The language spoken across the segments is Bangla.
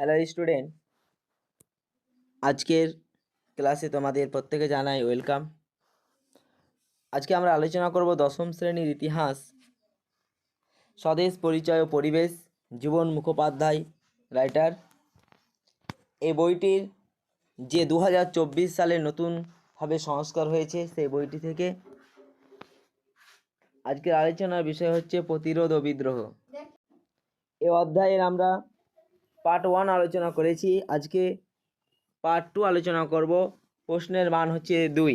হ্যালো স্টুডেন্ট আজকের ক্লাসে তোমাদের প্রত্যেকে জানাই ওয়েলকাম আজকে আমরা আলোচনা করব দশম শ্রেণির ইতিহাস, স্বদেশ পরিচয় ও পরিবেশ, জীবন মুখোপাধ্যায় রাইটার এই বইটির যে দু হাজার চব্বিশ সালে নতুনভাবে সংস্কার হয়েছে, সেই বইটি থেকে আজকের আলোচনার বিষয় হচ্ছে প্রতিরোধ ও বিদ্রোহ। এই অধ্যায়ের আমরা পার্ট ওয়ান আলোচনা করেছি। আজকে পার্ট টু আলোচনা করব। প্রশ্নের মান হচ্ছে দুই।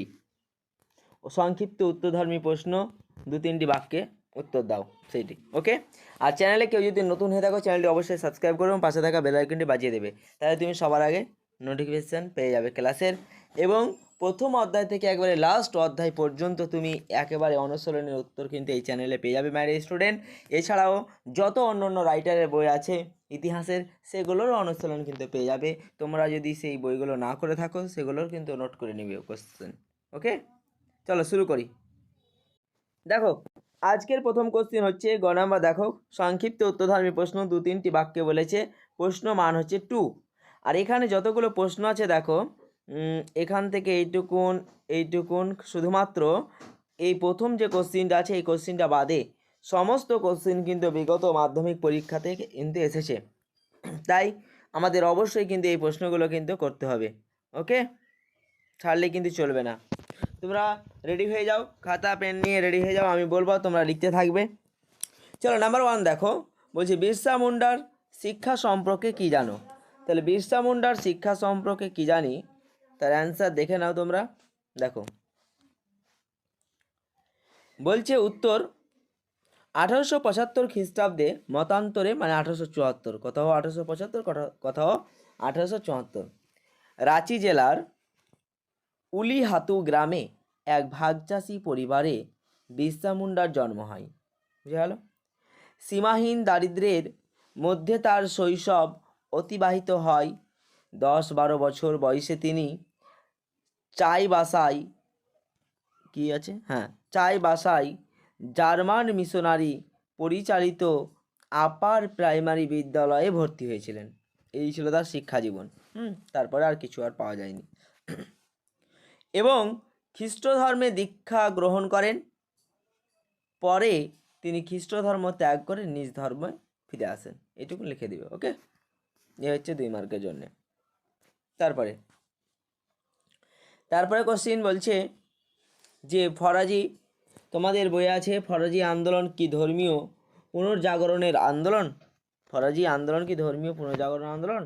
সংক্ষিপ্ত উত্তরধর্মী প্রশ্ন। দু তিনটি বাক্যে উত্তর দাও। সেইটি। ওকে? আর চ্যানেলে কেউ যদি নতুন হয়ে থাকো চ্যানেলটি অবশ্যই সাবস্ক্রাইব করবে পাশে থাকা বেলাইকনটি বাজিয়ে দেবে। তাহলে তুমি সবার আগে নোটিফিকেশান পেয়ে যাবে ক্লাসের এবং প্রথম অধ্যায় থেকে একবারে লাস্ট অধ্যায় পর্যন্ত তুমি একেবারে অনুসরণের উত্তর কিন্তু এই চ্যানেলে পেয়ে যাবে ম্যারি স্টুডেন্ট এছাড়াও যত অন্য অন্য রাইটারের বই আছে, ইতিহাসের, সেগুলোরও অনুসরণ কিন্তু পেয়ে যাবে। তোমরা যদি সেই বইগুলো না করে থাকো, সেগুলোর কিন্তু নোট করে নিবে কোশ্চেন ওকে চলো শুরু করি। দেখো, আজকের প্রথম কোশ্চেন হচ্ছে, গ নাম্বার দেখো, সংক্ষিপ্ত উত্তরধর্মী প্রশ্ন দু তিনটি বাক্যে বলেছে, প্রশ্ন মান হচ্ছে টু আর এখানে যতগুলো প্রশ্ন আছে দেখো এখান থেকে এইটুকুন এইটুকুন শুধুমাত্র এই প্রথম যে কোশ্চিনটা আছে, এই কোশ্চিনটা বাদে সমস্ত কোশ্চিন কিন্তু বিগত মাধ্যমিক পরীক্ষা থেকে কিন্তু এসেছে। তাই আমাদের অবশ্যই কিন্তু এই প্রশ্নগুলো কিন্তু করতে হবে ওকে ছাড়লে কিন্তু চলবে না। তোমরা রেডি হয়ে যাও, খাতা পেন নিয়ে রেডি হয়ে যাও, আমি বলব তোমরা লিখতে থাকবে। চলো নাম্বার ওয়ান দেখো, বলছি বিরসা মুন্ডার শিক্ষা সম্পর্কে কি জানো? তাহলে বিরসা মুন্ডার শিক্ষা সম্পর্কে কি জানি? তার অ্যান্সার দেখে নাও তোমরা। দেখো। বলছে উত্তর, আঠারোশো পঁচাত্তর খ্রিস্টাব্দে মতান্তরে মানে আঠারোশো চুয়াত্তর। কোথাও আঠারোশো পঁচাত্তর, কোথাও আঠারোশো চুয়াত্তর। রাঁচি জেলার উলিহাতু গ্রামে এক ভাগচাষী পরিবারে বিরসা মুন্ডার জন্ম হয়। বুঝে গেল? সীমাহীন দারিদ্র্যের মধ্যে তার শৈশব অতিবাহিত হয়। দশ বারো বছর বয়সে তিনি চাই বাসাই। কি আছে? হ্যাঁ চাই বাসাই। জার্মান মিশনারি পরিচালিত আপার প্রাইমারি বিদ্যালয়ে ভর্তি হয়েছিলেন। এই ছিল তার শিক্ষা জীবন। হুম, তারপরে আর কিছু আর পাওয়া যায়নি। এবং খ্রিস্ট ধর্মে দীক্ষা গ্রহণ করেন। পরে তিনি খ্রিস্ট ধর্ম ত্যাগ করে নিজ ধর্মে ফিরে আসেন। এটুকু লিখে দিবে, ওকে? এ হচ্ছে দুই মার্কের জন্যে। তারপরে তারপরে কোশ্চিন বলছে যে, ফরাজি, তোমাদের বই আছে ফরাজি আন্দোলন কি ধর্মীয় পুনর্জাগরণের আন্দোলন? ফরাজি আন্দোলন কি ধর্মীয় পুনর্জাগরণ আন্দোলন?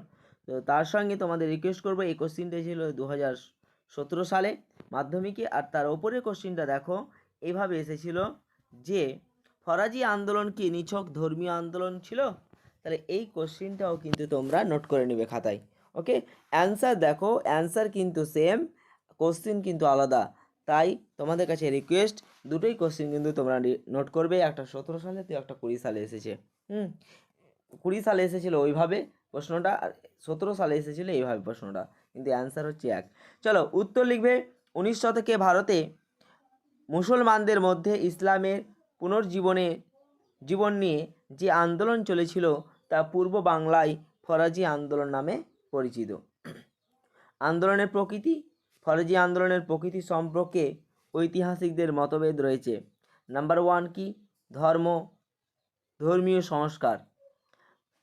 তো তার সঙ্গে তোমাদের রিকোয়েস্ট করব, এই কোশ্চিনটা ছিল দু সতেরো সালে মাধ্যমিকে। আর তার ওপরে কোশ্চিনটা দেখো এইভাবে এসেছিল যে, ফরাজি আন্দোলন কি নিছক ধর্মীয় আন্দোলন ছিল? তাহলে এই কোশ্চিনটাও কিন্তু তোমরা নোট করে নেবে খাতায় ওকে অ্যান্সার দেখো অ্যান্সার কিন্তু সেম কোশ্চিন কিন্তু আলাদা। তাই তোমাদের কাছে রিকোয়েস্ট দুটোই কোশ্চিন কিন্তু তোমরা নোট করবে। একটা সতেরো সালে তো একটা কুড়ি সালে এসেছে। হুম? কুড়ি সালে এসেছিল ওইভাবে প্রশ্নটা আর সতেরো সালে এসেছিল এইভাবে প্রশ্নটা। কিন্তু অ্যান্সার হচ্ছে এক। চলো উত্তর লিখবে, উনিশ শতকে ভারতে মুসলমানদের মধ্যে ইসলামের পুনর্জীবনে জীবন নিয়ে যে আন্দোলন চলেছিল তা পূর্ব বাংলায় ফরাজি আন্দোলন নামে পরিচিত। আন্দোলনের প্রকৃতি ফরাজি আন্দোলনের প্রকৃতি সম্পর্কে ঐতিহাসিকদের মতভেদ রয়েছে। নাম্বার ওয়ান কি? ধর্ম, ধর্মীয় সংস্কার।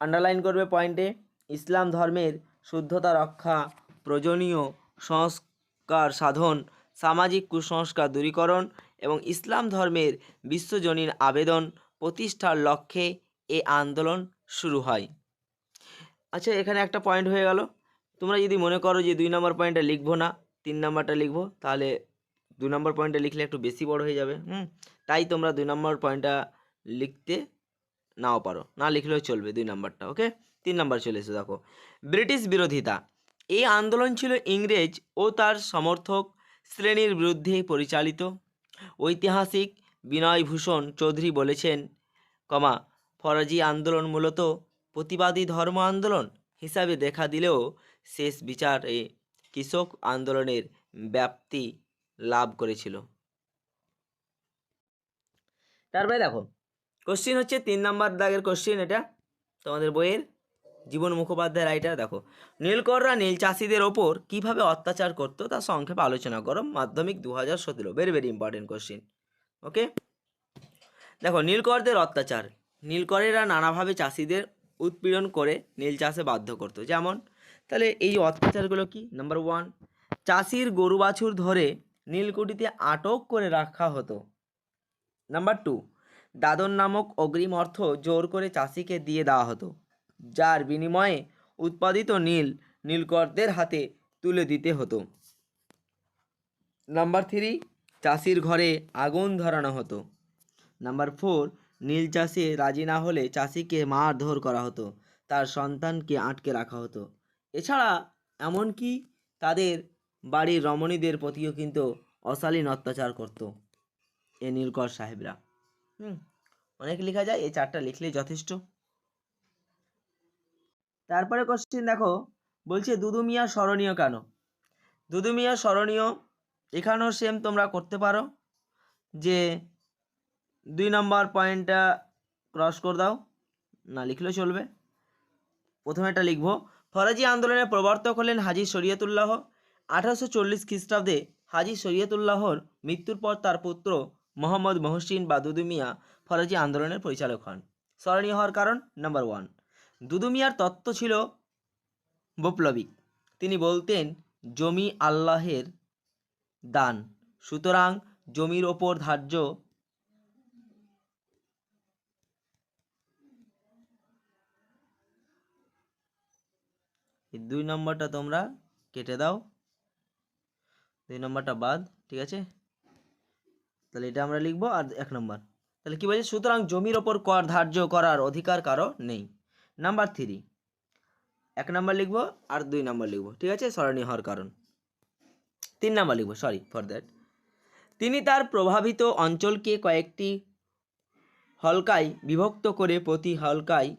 আন্ডারলাইন করবে পয়েন্টে, ইসলাম ধর্মের শুদ্ধতা রক্ষা, প্রয়োজনীয় সংস্কার সাধন, সামাজিক কুসংস্কার দূরীকরণ এবং ইসলাম ধর্মের বিশ্বজনীন আবেদন প্রতিষ্ঠার লক্ষ্যে এ আন্দোলন শুরু হয়। আচ্ছা এখানে একটা পয়েন্ট হয়ে গেল। তোমরা যদি মনে করো যে দুই নম্বর পয়েন্টটা লিখব না তিন নম্বরটা লিখব, তাহলে দুই নম্বর পয়েন্টটা লিখলে একটু বেশি বড় হয়ে যাবে, হুম? তাই তোমরা দুই নম্বর পয়েন্টটা লিখতে নাও পারো, না লিখলেও চলবে দুই নাম্বারটা, ওকে? তিন নাম্বার চলে এসো, দেখো। ব্রিটিশ বিরোধিতা, এই আন্দোলন ছিল ইংরেজ ও তার সমর্থক শ্রেণির বিরুদ্ধে পরিচালিত। ঐতিহাসিক বিনয়ভূষণ চৌধুরী বলেছেন, কমা, ফরাজি আন্দোলন মূলত প্রতিবাদী ধর্ম আন্দোলন হিসাবে দেখা দিলেও শেষ বিচারে কৃষক আন্দোলনের ব্যাপ্তি লাভ করেছিল। তারপরে দেখো কোশ্চিন হচ্ছে তিন নম্বর দাগের কোশ্চিন এটা। তোমাদের বইয়ের জীবন মুখোপাধ্যায় রাইটার দেখো। নীলকররা নীল চাষিদের ওপর কীভাবে অত্যাচার করতো তা সংক্ষেপে আলোচনা করো। মাধ্যমিক দু হাজার সতেরো very very important question okay দেখো, নীলকরদের অত্যাচার, নীলকরেরা নানাভাবে চাষিদের উৎপীড়ন করে নীল চাষে বাধ্য করতো। যেমন তাহলে এই অত্যাচারগুলো কি? নাম্বার ওয়ান চাষির গরু বাছুর ধরে নীলকুঠিতে আটক করে রাখা হতো। নাম্বার টু দাদন নামক অগ্রিম অর্থ জোর করে চাষিকে দিয়ে দেওয়া হতো, যার বিনিময়ে উৎপাদিত নীল নীলকরদের হাতে তুলে দিতে হতো। নাম্বার থ্রি চাষির ঘরে আগুন ধরানো হতো। নাম্বার ফোর নীল চাষে রাজি না হলে চাষিকে মারধর করা হতো, তার সন্তানকে আটকে রাখা হতো। এছাড়া এমনকি তাদের বাড়ির রমণীদের প্রতিও কিন্তু অশালীন অত্যাচার করত এ নীলকর সাহেবরা। হুম, অনেক লেখা যায়, এই চারটা লিখলেই যথেষ্ট। তারপরে কোশ্চেন দেখো, বলছে, দুদু মিয়া স্মরণীয় কেন? দুদু মিয়া স্মরণীয় এখানেও সেম তোমরা করতে পারো, যে দুই নম্বর পয়েন্টটা ক্রস করে দাও, না লিখলেও চলবে। প্রথমে এটা লিখব ফরাজি আন্দোলনের প্রবর্তক হলেন হাজি শরীয়তুল্লাহ। আঠারোশো চল্লিশ খ্রিস্টাব্দে হাজি শরীয়তুল্লাহর মৃত্যুর পর তার পুত্র মোহাম্মদ মহসিন বা দুদু মিয়া ফরাজি আন্দোলনের পরিচালক হন। স্মরণীয় হওয়ার কারণ নাম্বার ওয়ান দুদু মিয়ার তত্ত্ব ছিল বৈপ্লবিক। তিনি বলতেন, জমি আল্লাহের দান, সুতরাং জমির ওপর ধার্য এই দুই নম্বরটা তোমরা কেটে দাও। দুই নম্বরটা বাদ, ঠিক আছে? তাহলে এটা আমরা লিখব আর এক নম্বর। তাহলে কি বলছে? সুতরাং জমির ওপর কর ধার্য করার অধিকার কারও নেই। Number three. এক নাম্বার লিখব আর দুই নাম্বার লিখব, ঠিক আছে? স্মরণীয় হওয়ার কারণ। তিন নাম্বার লিখব সরি ফর দ্যাট তিনি তার প্রভাবিত অঞ্চলকে কয়েকটি হলকায় বিভক্ত করে প্রতি হলকায়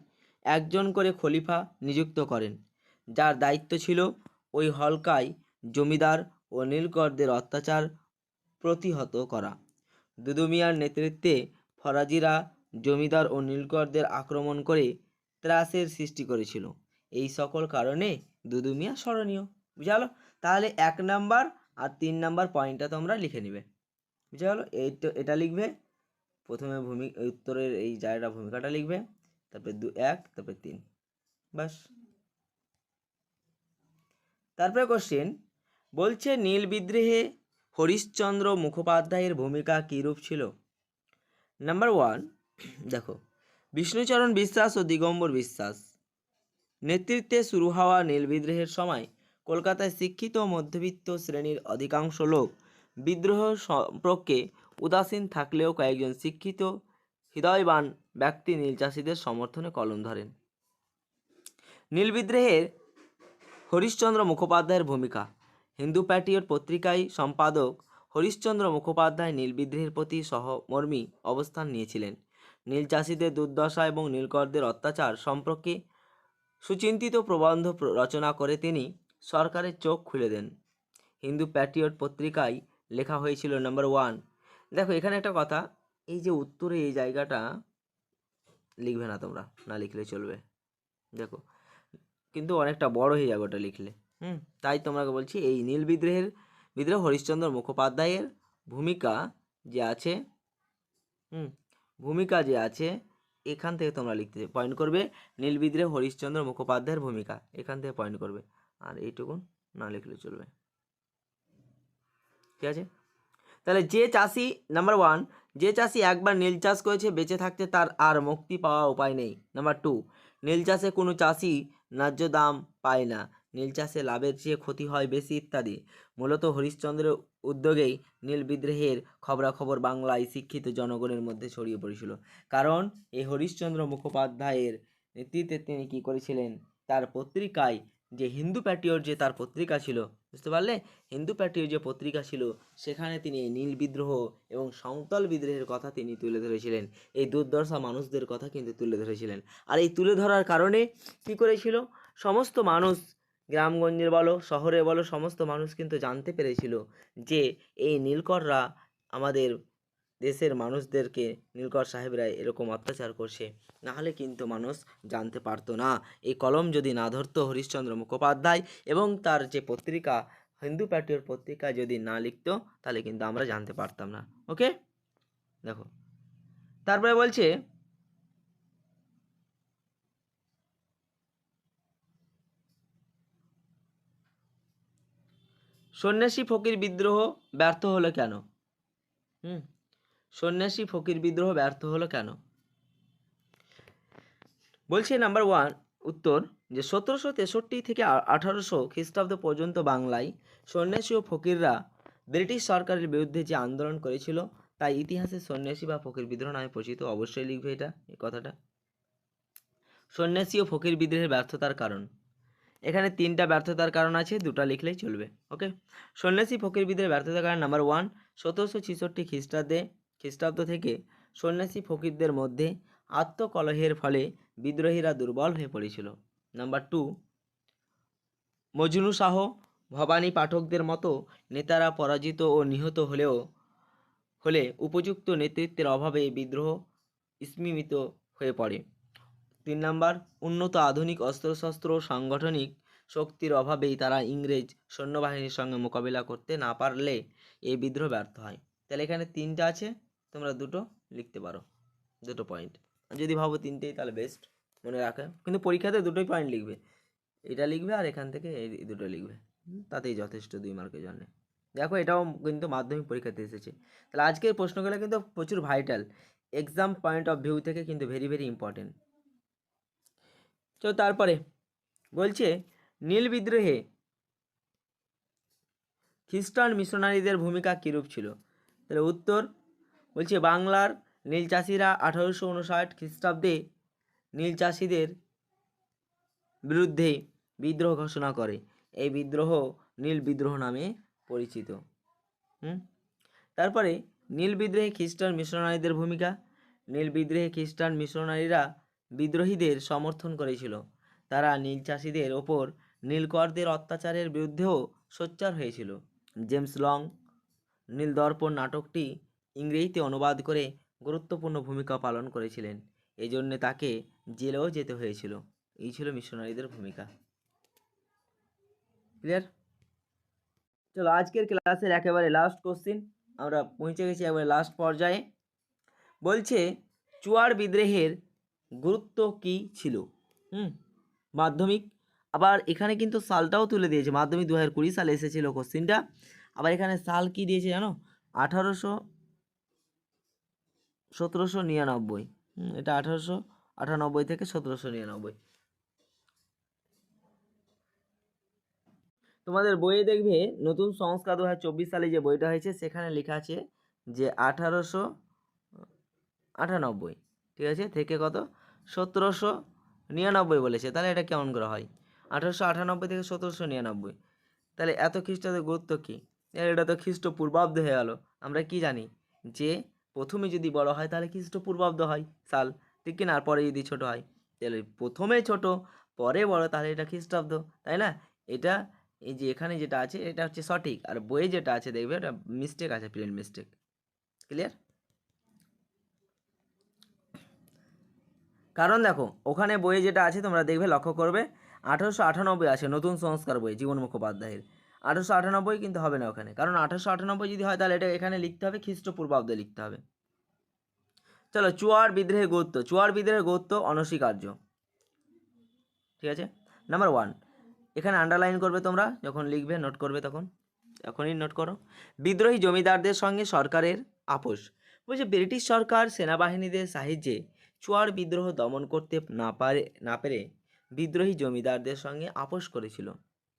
একজন করে খলিফা নিযুক্ত করেন। যার দায়িত্ব ছিল ওই হলকায় জমিদার ও নীলকরদের অত্যাচার প্রতিহত করা। দুদু মিয়ার নেতৃত্বে ফরাজিরা জমিদার ও নীলকরদের আক্রমণ করে ত্রাসের সৃষ্টি করেছিল। এই সকল কারণে দুদু মিয়া স্মরণীয়। বুঝা তাহলে এক নাম্বার আর তিন নাম্বার পয়েন্টটা তোমরা লিখে নিবে। বুঝা গেলো এই তো এটা লিখবে। প্রথমে ভূমি উত্তরের এই জায়গাটা ভূমিকাটা লিখবে। তারপরে দু এক, তারপরে তিন। বাস। তারপরে কোশ্চেন বলছে নীল বিদ্রোহে হরিশ্চন্দ্র মুখোপাধ্যায়ের ভূমিকা কীরূপ ছিল? নাম্বার ওয়ান দেখো, বিষ্ণুচরণ বিশ্বাস ও দিগম্বর বিশ্বাস। নেতৃত্বে শুরু হওয়া নীল বিদ্রোহের সময় কলকাতায় শিক্ষিত মধ্যবিত্ত শ্রেণির অধিকাংশ লোক বিদ্রোহ সম্পর্কে উদাসীন থাকলেও কয়েকজন শিক্ষিত, হৃদয়বান ব্যক্তি নীল চাষিদের সমর্থনে কলম ধরেন। নীল বিদ্রোহের হরিশ্চন্দ্র মুখোপাধ্যায়ের ভূমিকা। হিন্দু প্যাটিয়র পত্রিকায় সম্পাদক হরিশ্চন্দ্র মুখোপাধ্যায় নীল বিদ্রোহের প্রতি সহমর্মী অবস্থান নিয়েছিলেন। নীল চাষিদের দুর্দশা এবং নীলকরদের অত্যাচার সম্পর্কে সুচিন্তিত প্রবন্ধ রচনা করে তিনি সরকারের চোখ খুলে দেন। হিন্দু প্যাট্রিয়ট পত্রিকায় লেখা হয়েছিল নাম্বার ওয়ান দেখো, এখানে একটা কথা, এই যে উত্তরে এই জায়গাটা লিখবে না তোমরা, না লিখলে চলবে। দেখো কিন্তু অনেকটা বড় হয়ে যাবে ওটা লিখলে। হুম, তাই তোমাকে বলছি, এই নীল বিদ্রোহের, বিদ্রোহ হরিশ্চন্দ্র মুখোপাধ্যায়ের ভূমিকা যে আছে, হুম, ভূমিকা যে আছে, এখান থেকে তোমরা লিখতে পয়েন্ট করবে, নীল বিদ্রোহ হরিশ্চন্দ্র মুখোপাধ্যায়ের ভূমিকা, এখান থেকে পয়েন্ট করবে। আর এইটুকুন না লিখলে চলবে। ঠিক আছে? তাহলে যে চাষি নাম্বার ওয়ান যে চাষি একবার নীল চাষ করেছে, বেঁচে থাকতে তার আর মুক্তি পাওয়া উপায় নেই। নাম্বার টু নীল চাষে কোনো চাষি ন্যায্য দাম পায় না। নীল চাষে লাভের চেয়ে ক্ষতি হয় বেশি ইত্যাদি। মূলত হরিশ্চন্দ্রের উদ্যোগেই নীল বিদ্রোহের খবরাখবর বাংলায় শিক্ষিত জনগণের মধ্যে ছড়িয়ে পড়েছিল। কারণ এই হরিশ্চন্দ্র মুখোপাধ্যায়ের নেতৃত্বে তিনি কী করেছিলেন? তার পত্রিকায় যে হিন্দু প্যাটিওর যে তার পত্রিকা ছিল, বুঝতে পারলে? হিন্দু প্যাটিওর যে পত্রিকা ছিল, সেখানে তিনি নীল বিদ্রোহ এবং সমতল বিদ্রোহের কথা তিনি তুলে ধরেছিলেন। এই দুর্দশা মানুষদের কথা কিন্তু তুলে ধরেছিলেন। আর এই তুলে ধরার কারণে কী করেছিল? সমস্ত মানুষ গ্রামগঞ্জের বলো শহরে বলো, সমস্ত মানুষ কিন্তু জানতে পেরেছিল যে এই নীলকররা আমাদের দেশের মানুষদেরকে নীলকর সাহেবরা এরকম অত্যাচার করছে, নাহলে কিন্তু মানুষ জানতে পারতো না। এই কলম যদি না ধরতো হরিশ্চন্দ্র মুখোপাধ্যায় এবং তার যে পত্রিকা, হিন্দু প্যাট্রিয়ট পত্রিকা যদি না লিখতো, তাহলে কিন্তু আমরা জানতে পারতাম না। ওকে? দেখো। তারপরে বলছে, সন্ন্যাসী ফকির বিদ্রোহ ব্যর্থ হলো কেন? হুম। সন্ন্যাসী ফকির বিদ্রোহ ব্যর্থ হলো কেন? বলছি নাম্বার ওয়ান উত্তর যে সতেরোশো তেষট্টি থেকে আঠারোশো খ্রিস্টাব্দ পর্যন্ত বাংলায় সন্ন্যাসী ও ফকিররা ব্রিটিশ সরকারের বিরুদ্ধে যে আন্দোলন করেছিল, তাই ইতিহাসে সন্ন্যাসী বা ফকির বিদ্রোহ নামে পরিচিত অবশ্যই লিখবে এটা, এই কথাটা। সন্ন্যাসী ও ফকির বিদ্রোহের ব্যর্থতার কারণ। এখানে তিনটা ব্যর্থতার কারণ আছে, দুটো লিখলেই চলবে ওকে সন্ন্যাসী, ফকির বিদ্রোহের ব্যর্থতার কারণ নাম্বার ওয়ান সতেরোশো ছেষট্টি খ্রিস্টাব্দে খ্রিস্টাব্দ থেকে সন্ন্যাসী ফকিরদের মধ্যে আত্মকলহের ফলে বিদ্রোহীরা দুর্বল হয়ে পড়েছিল। নাম্বার টু মজনু শাহ ভবানী পাঠকদের মতো নেতারা পরাজিত ও নিহত হলেও, হলে উপযুক্ত নেতৃত্বের অভাবে বিদ্রোহ স্মিমিত হয়ে পড়ে। তিন নাম্বার, উন্নত আধুনিক অস্ত্রশস্ত্র সাংগঠনিক শক্তির অভাবেই তারা ইংরেজ সৈন্যবাহিনীর সঙ্গে মোকাবিলা করতে না পারলে এই বিদ্রোহ ব্যর্থ হয়। তাহলে এখানে তিনটা আছে। তোমরা দুটো লিখতে পারো, দুটো পয়েন্ট যদি ভাবো তিনটেই, তাহলে বেস্ট মনে রাখে। কিন্তু পরীক্ষাতে দুটোই পয়েন্ট লিখবে। এটা লিখবে আর এখান থেকে এই দুটো লিখবে। তাতেই যথেষ্ট দুই মার্কের জন্য। দেখো, এটাও কিন্তু মাধ্যমিক পরীক্ষাতে এসেছে। তাহলে আজকের প্রশ্নগুলো কিন্তু প্রচুর vital exam point of view থেকে কিন্তু ভেরি ভেরি ইম্পর্টেন্ট তো তারপরে বলছে, নীল বিদ্রোহে খ্রিস্টান মিশনারিদের ভূমিকা কীরূপ ছিল? তাহলে উত্তর বলছে, বাংলার নীল চাষিরা আঠারোশো উনষাট খ্রিস্টাব্দে নীল চাষিদের বিরুদ্ধে বিদ্রোহ ঘোষণা করে। এই বিদ্রোহ নীল বিদ্রোহ নামে পরিচিত। হুম? তারপরে, নীল বিদ্রোহে খ্রিস্টান মিশনারিদের ভূমিকা। নীল বিদ্রোহে খ্রিস্টান মিশনারিরা বিদ্রোহীদের সমর্থন করেছিল। তারা নীল চাষিদের ওপর নীলকরদের অত্যাচারের বিরুদ্ধেও সোচ্চার হয়েছিল। জেমস লং নীল দর্পণ নাটকটি ইংরেজিতে অনুবাদ করে গুরুত্বপূর্ণ ভূমিকা পালন করেছিলেন। এই জন্যে তাকে জেলেও যেতে হয়েছিল। এই ছিল মিশনারিদের ভূমিকা। ক্লিয়ার চলো আজকের ক্লাসের একেবারে লাস্ট কোশ্চিন আমরা পৌঁছে গেছি একেবারে লাস্ট পর্যায়ে। বলছে, চুয়ার বিদ্রোহের গুরুত্ব কি ছিল? হুম, মাধ্যমিক। আবার এখানে কিন্তু সালটাও তুলে দিয়েছে। মাধ্যমিক দু হাজার কুড়ি সালে এসেছিল কোশ্চিনটা আবার এখানে সাল কি দিয়েছে জানো? আঠারোশো সতেরোশো নিরানব্বই। এটা আঠারোশো আটানব্বই থেকে সতেরোশো নিরানব্বই। তোমাদের বইয়ে দেখবে নতুন সংস্কার দু হাজার চব্বিশ সালে যে বইটা হয়েছে, সেখানে লেখা আছে যে আঠারোশো আটানব্বই। ঠিক আছে? থেকে কত? সতেরোশো নিরানব্বই বলেছে। তাহলে এটা কেমন করে হয়? আঠারোশো আটানব্বই থেকে সতেরোশো নিরানব্বই। তাহলে এত খ্রিস্টাব্দের গুরুত্ব কী? এটা তো খ্রিস্ট পূর্বাব্দ হয়ে গেল। আমরা কি জানি? যে প্রথমে যদি বড় হয়, তাহলে খ্রিস্ট পূর্বাব্দ হয়। সাল, ঠিক কিনা? আর পরে যদি ছোট হয়, তাহলে প্রথমে ছোট, পরে বড়, তাহলে এটা খ্রিস্টাব্দ, তাই না? এটা এই যে এখানে যেটা আছে, এটা হচ্ছে সঠিক। আর বইয়ে যেটা আছে, দেখবে এটা মিস্টেক আছে প্লেন মিস্টেক ক্লিয়ার কারণ দেখো, ওখানে বইয়ে যেটা আছে, তোমরা দেখবে লক্ষ্য করবে, আঠারোশো আটানব্বই আছে নতুন সংস্কার বই জীবন মুখোপাধ্যায়ের আঠারোশো আটানব্বই কিন্তু হবে না ওখানে। কারণ আঠারোশো আটানব্বই যদি হয় তাহলে এটা এখানে লিখতে হবে, খ্রিস্টপূর্বাব্দে লিখতে হবে। চলো, চুয়ার বিদ্রোহের গুরুত্ব, চুয়ার বিদ্রোহের গুরুত্ব অনস্বীকার্য। ঠিক আছে? নাম্বার ওয়ান এখানে আন্ডারলাইন করবে তোমরা, যখন লিখবে নোট করবে তখন। এখনই নোট করো। বিদ্রোহী জমিদারদের সঙ্গে সরকারের আপোষ। বলছে, ব্রিটিশ সরকার সেনাবাহিনীদের সাহায্যে চুয়ার বিদ্রোহ দমন করতে না পারে, না পেরে বিদ্রোহী জমিদারদের সঙ্গে আপোষ করেছিল।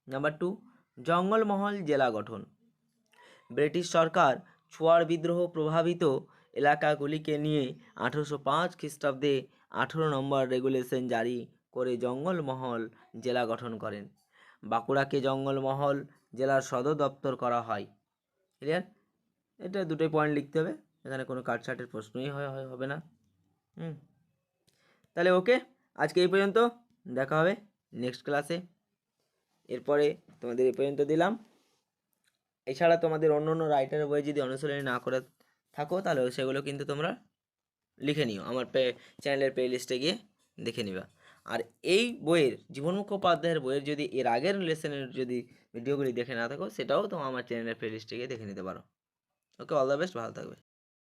নাম্বার টু জঙ্গলমহল জেলা গঠন। ব্রিটিশ সরকার চুয়ার বিদ্রোহ প্রভাবিত এলাকাগুলিকে নিয়ে আঠেরোশো পাঁচ খ্রিস্টাব্দে আঠেরো নম্বর রেগুলেশন জারি করে জঙ্গলমহল জেলা গঠন করেন। বাঁকুড়াকে জঙ্গলমহল জেলার সদর দপ্তর করা হয়। ক্লিয়ার? এটা দুটোই পয়েন্ট লিখতে হবে। এখানে কোনো কাটছাটের প্রশ্নই হয়- হবে না। হুম। তাহলে ওকে আজকে এই পর্যন্ত। দেখা হবে নেক্সট ক্লাসে এরপরে তোমাদের এই পর্যন্ত দিলাম। এছাড়া তোমাদের অন্য অন্য রাইটারের বই যদি অনুশীলনী না করে থাকো, তাহলে সেগুলো কিন্তু তোমরা লিখে নিও। আমার পে চ্যানেলের প্লে লিস্টে গিয়ে দেখে নিবা। আর এই বইয়ের জীবন মুখোপাধ্যায়ের বইয়ের যদি এর আগের লেসনের যদি ভিডিওগুলি দেখে না থাকো, সেটাও তোমার আমার চ্যানেলের প্লে লিস্টে গিয়ে দেখে নিতে পারো। ওকে অল দ্য বেস্ট ভালো থাকবে।